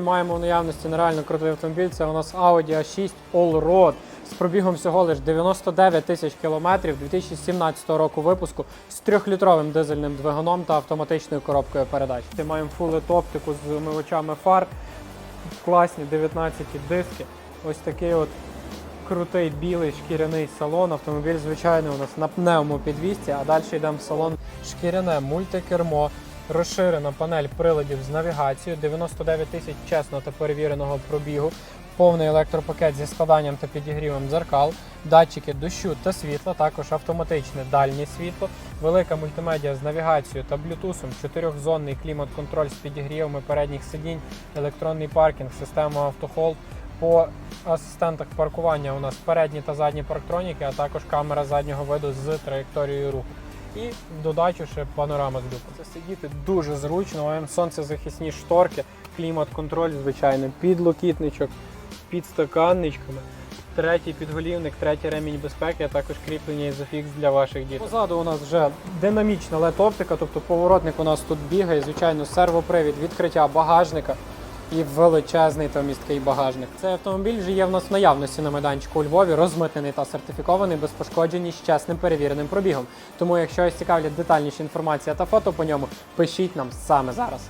Маємо в наявності нереально крутий автомобіль. Це у нас Audi A6 Allroad з пробігом всього лиш 99 тисяч кілометрів 2017 року випуску з трьохлітровим дизельним двигуном та автоматичною коробкою передач. Ми маємо фулет оптику з вимивачами фар, класні 19 диски. Ось такий от крутий білий шкіряний салон. Автомобіль, звичайно, у нас на пневмопідвісці, а далі йдемо в салон шкіряне мультикермо. Розширена панель приладів з навігацією, 99 тисяч чесно та перевіреного пробігу, повний електропакет зі складанням та підігрівом дзеркал, датчики дощу та світла, також автоматичне дальнє світло, велика мультимедіа з навігацією та блютусом, чотирьохзонний клімат-контроль з підігрівами передніх сидінь, електронний паркінг, система автохолд. По асистентах паркування у нас передні та задні парктроніки, а також камера заднього виду з траєкторією руху. І в додачу ще панорама з люку. Це сидіти дуже зручно, маємо сонцезахисні шторки, клімат-контроль, звичайно, підлокітничок, підстаканничками. Третій підголівник, третій ремінь безпеки, а також кріплення ізофікс для ваших дітей. Позаду у нас вже динамічна LED-оптика, тобто поворотник у нас тут бігає, звичайно, сервопривід, відкриття багажника і величезний та місткий багажник. Цей автомобіль вже є в нас в наявності на майданчику у Львові, розмитнений та сертифікований без пошкоджень з чесним перевіреним пробігом. Тому, якщо вас цікавлять детальніша інформація та фото по ньому, пишіть нам саме зараз.